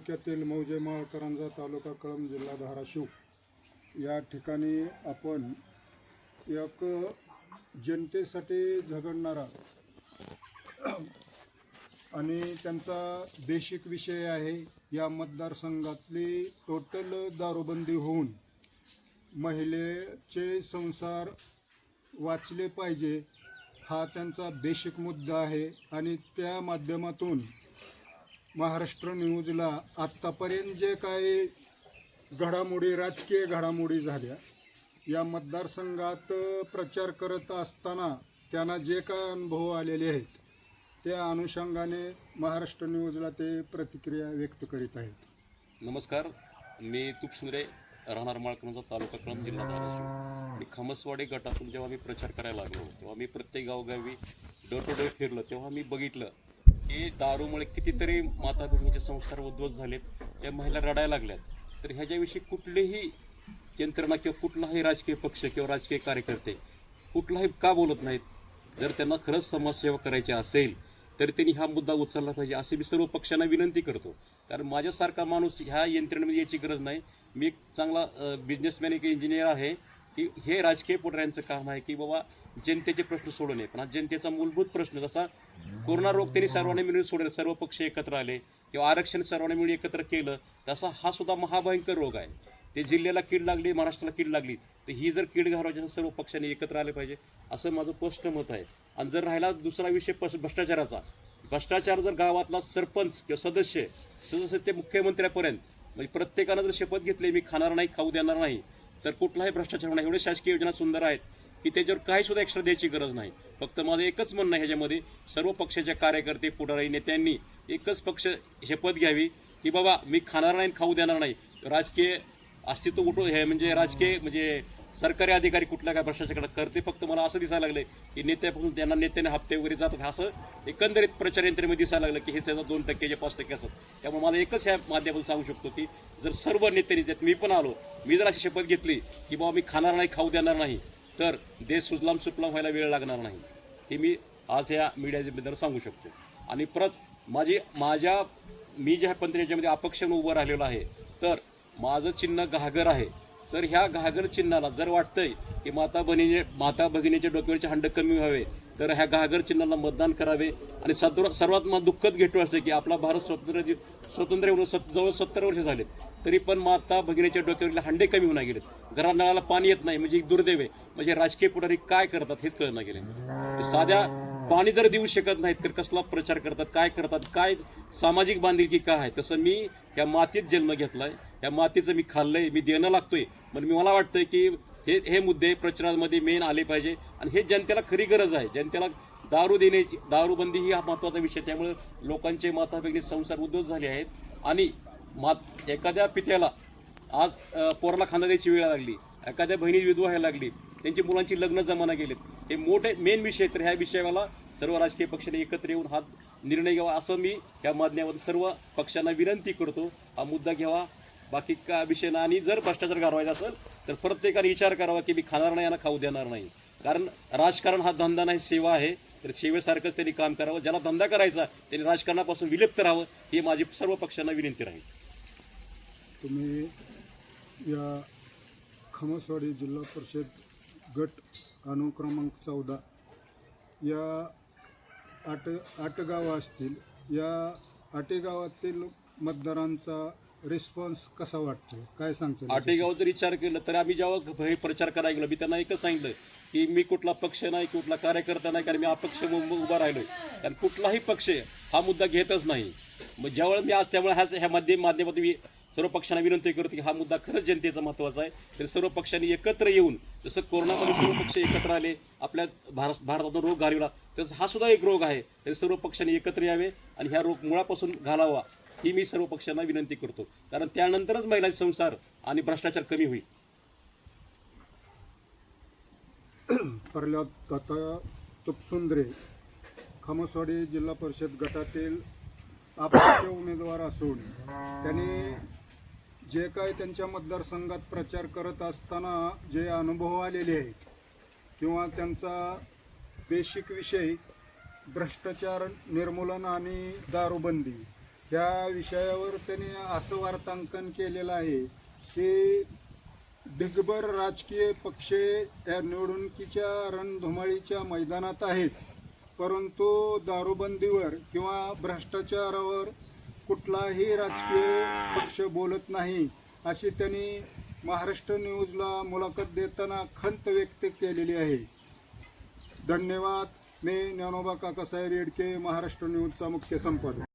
तालुक्यातील मौजे माळकरंजा तालुका कळंब जिल्हा धाराशिव. या ठिकाणी आपण एक जनतेसाठी झगडणारा आणि त्यांचा बेसिक विषय आहे या मतदारसंघातली टोटल दारूबंदी होऊन महिलेचे संसार वाचले पाहिजे हा त्यांचा बेसिक मुद्दा आहे आणि त्या माध्यमातून महाराष्ट्र न्यूजला आत्तापर्यंत जे काही घडामोडी राजकीय घडामोडी झाल्या या मतदारसंघात प्रचार करत असताना त्यांना जे काय अनुभव आलेले आहेत त्या अनुषंगाने महाराष्ट्र न्यूजला ते प्रतिक्रिया व्यक्त करीत आहेत. नमस्कार. मी तुपसुंदरे राहणार माळकणचा तालुका कळंब जिल्हा धाराशिव. मी खमसवाडी गटातून जेव्हा मी प्रचार करायला लागलो तेव्हा मी प्रत्येक गावगावी डोर टू डोर फिरलो तेव्हा मी बघितलं की दारूमुळे कितीतरी माता भगिनीचे संस्कार उद्ध्वस्त झालेत त्या महिला रडायला लागल्यात. तर ह्याच्याविषयी कुठलीही यंत्रणा किंवा कुठलाही राजकीय पक्ष किंवा राजकीय कार्यकर्ते कुठलाही का बोलत नाहीत? जर त्यांना खरंच समाजसेवा करायची असेल तर त्यांनी हा मुद्दा उचलला पाहिजे असे मी सर्व पक्षांना विनंती करतो. कारण माझ्यासारखा माणूस ह्या यंत्रणेमध्ये याची गरज नाही. मी एक चांगला बिझनेसमॅन एक इंजिनियर आहे. की हे राजकीय पुढाऱ्यांचं काम आहे की बाबा जनतेचे प्रश्न सोडवणे पण हा जनतेचा मूलभूत प्रश्न जसा कोरोना रोग त्यांनी सर्वांनी मिळून सोडले सर्व पक्ष एकत्र आले किंवा आरक्षण सर्वांनी मिळून एकत्र केलं तसा हा सुद्धा महाभयंकर रोग आहे. ते जिल्ह्याला कीड लागली महाराष्ट्राला कीड लागली तर ही जर कीड घालवायची असेल, सर्व पक्षांनी एकत्र आले पाहिजे असं माझं स्पष्ट मत आहे. आणि जर राहिला दुसरा विषय पस भ्रष्टाचाराचा भ्रष्टाचार जर गावातला सरपंच किंवा सदस्य सदस्य ते मुख्यमंत्र्यापर्यंत म्हणजे प्रत्येकानं जर शपथ घेतली मी खाणार नाही खाऊ देणार नाही तर कुठलाही भ्रष्टाचार होणार एवढे शासकीय योजना सुंदर आहेत की त्याच्यावर काही सुद्धा एक्स्ट्रा द्यायची गरज नाही. फक्त माझं एकच म्हणणं आहे ह्याच्यामध्ये सर्व पक्षाचे कार्यकर्ते पुढारी नेत्यांनी एकच पक्ष शपथ घ्यावी की बाबा मी खाणार नाही खाऊ देणार नाही. राजकीय अस्तित्व उठू हे म्हणजे राजकीय म्हणजे सरकारी अधिकारी कुठल्या काय भ्रष्टाचार करते फक्त मला असं दिसायला लागलं की नेत्यापासून त्यांना नेत्याने हप्ते वगैरे जातात. असं एकंदरीत प्रचार यंत्रणेमध्ये दिसायला लागलं की हे त्याचा दोन टक्के जे पाच टक्के असतात. त्यामुळे मला एकच ह्या माध्यमातून सांगू शकतो की जर सर्व नेत्यांनी त्यात मी पण आलो मी जर अशी शपथ घेतली की बाबा मी खाणार नाही खाऊ देणार नाही तर देश सुजलाम सुफलाम व्हायला वेळ लागणार नाही. हे मी आज या मीडियाबद्दल सांगू शकतो. आणि परत माझी माझ्या मी ज्या पंत्र्याच्यामध्ये अपक्ष उभं राहिलेलो आहे तर माझं चिन्ह घागर आहे. तर ह्या घागर चिन्हाला जर वाटतंय की माता बहिणीने माता भगिनीच्या डोक्यावरचे हंड कमी व्हावे तर ह्या घागर चिन्हाला मतदान करावे. आणि सर्व सर्वात मला दुःखद घेतो असते की आपला भारत स्वतंत्र स्वतंत्र होऊन सत जवळ सत्तर वर्ष झाले तरी पण माता भगिनीच्या डोक्यावरील हंडे कमी होऊन गेले घरा नळाला पाणी येत नाही म्हणजे दुर्दैव आहे. म्हणजे राजकीय पुढारी काय करतात हेच कळना गेले. म्हणजे साध्या पाणी जर देऊ शकत नाहीत तर कसला प्रचार करतात काय करतात काय सामाजिक बांधिलकी काय आहे? तसं मी या मातीत जन्म घेतलाय. या मातीचं मी खाल्लंय मी देणं लागतोय. पण मी मला वाटतंय की हे हे मुद्दे प्रचारामध्ये मेन आले पाहिजे. आणि हे जनतेला खरी गरज आहे. जनतेला दारू देण्याची दारूबंदी ही हा महत्त्वाचा विषय त्यामुळे लोकांचे माता संसार उद्धव झाले आहेत. आणि मात एखाद्या पित्याला आज पोराला खांदा द्यायची वेळ लागली. एखाद्या बहिणी विधवा व्हायला लागली. त्यांची मुलांची लग्न जमाना गेलेत. हे मोठे मेन विषय तर ह्या विषयाला सर्व राजकीय पक्षाने एकत्र येऊन हा निर्णय घ्यावा असं मी या माध्यमातून सर्व पक्षांना विनंती करतो. हा मुद्दा घ्यावा. बाकी का विषय आणि जर भ्रष्टाचार घालवायचा असेल तर प्रत्येकाने विचार करावा की मी खाणार नाही यांना खाऊ देणार नाही. कारण राजकारण हा धंदा नाही सेवा आहे. तर सेवेसारखंच त्यांनी काम करावं. ज्याला धंदा करायचा त्यांनी राजकारणापासून विलिप्त राहावं ही माझी सर्व पक्षांना विनंती राहील. तुम्ही या खमसवाडी जिल्हा परिषद गट अनुक्रमांक चौदा या आट आठ गावं असतील या आटेगावातील मतदारांचा रिस्पॉन्स कसा वाटतो? काय सांगतो आटेगाव जर विचार केला तर आम्ही जेव्हा हे प्रचार करायला गेलो मी त्यांना एकच सांगितलं की मी कुठला पक्ष नाही कुठला कार्यकर्ता नाही कारण मी अपक्ष म्हणून उभा राहिलो कारण कुठलाही पक्ष हा मुद्दा घेतच नाही. मग ज्यावेळेस मी आज त्यामुळे ह्याच ह्या माध्यम माध्यमातून मी सर्व पक्षांना विनंती करतो की हा मुद्दा खरंच जनतेचा महत्त्वाचा आहे. तर सर्व पक्षांनी एकत्र येऊन जसं कोरोनामध्ये सर्व पक्ष एकत्र आले आपल्या भारत भारतातून रोग घालवला तसं हा सुद्धा एक रोग आहे. तर सर्व पक्षांनी एकत्र यावे आणि ह्या रोग मुळापासून घालावा. ही मी सर्व पक्षांना विनंती करतो. कारण त्यानंतरच महिलांचे संसार आणि भ्रष्टाचार कमी होईल. प्रल्हाद दत्ता तुपसुंद्रे खमसवाडी जिल्हा परिषद गटातील अपक्ष उमेदवार असून त्यांनी जे काय त्यांच्या मतदारसंघात प्रचार करत असताना जे अनुभव आलेले आहेत किंवा त्यांचा बेसिक विषय भ्रष्टाचार निर्मूलन आणि दारूबंदी ह्या विषयावर त्यांनी असं वार्तांकन केलेलं आहे की दिग्भर राजकीय पक्ष या निवडणुकीच्या रणधुमाळीच्या मैदानात आहेत. परंतु दारूबंदीवर किंवा भ्रष्टाचारावर कुठलाही राजकीय पक्ष बोलत नाही अशी त्यांनी महाराष्ट्र न्यूजला मुलाखत देताना खंत व्यक्त केलेली आहे. धन्यवाद. मी ज्ञानोबा काकासाहेब रेडके महाराष्ट्र न्यूजचा मुख्य संपादक.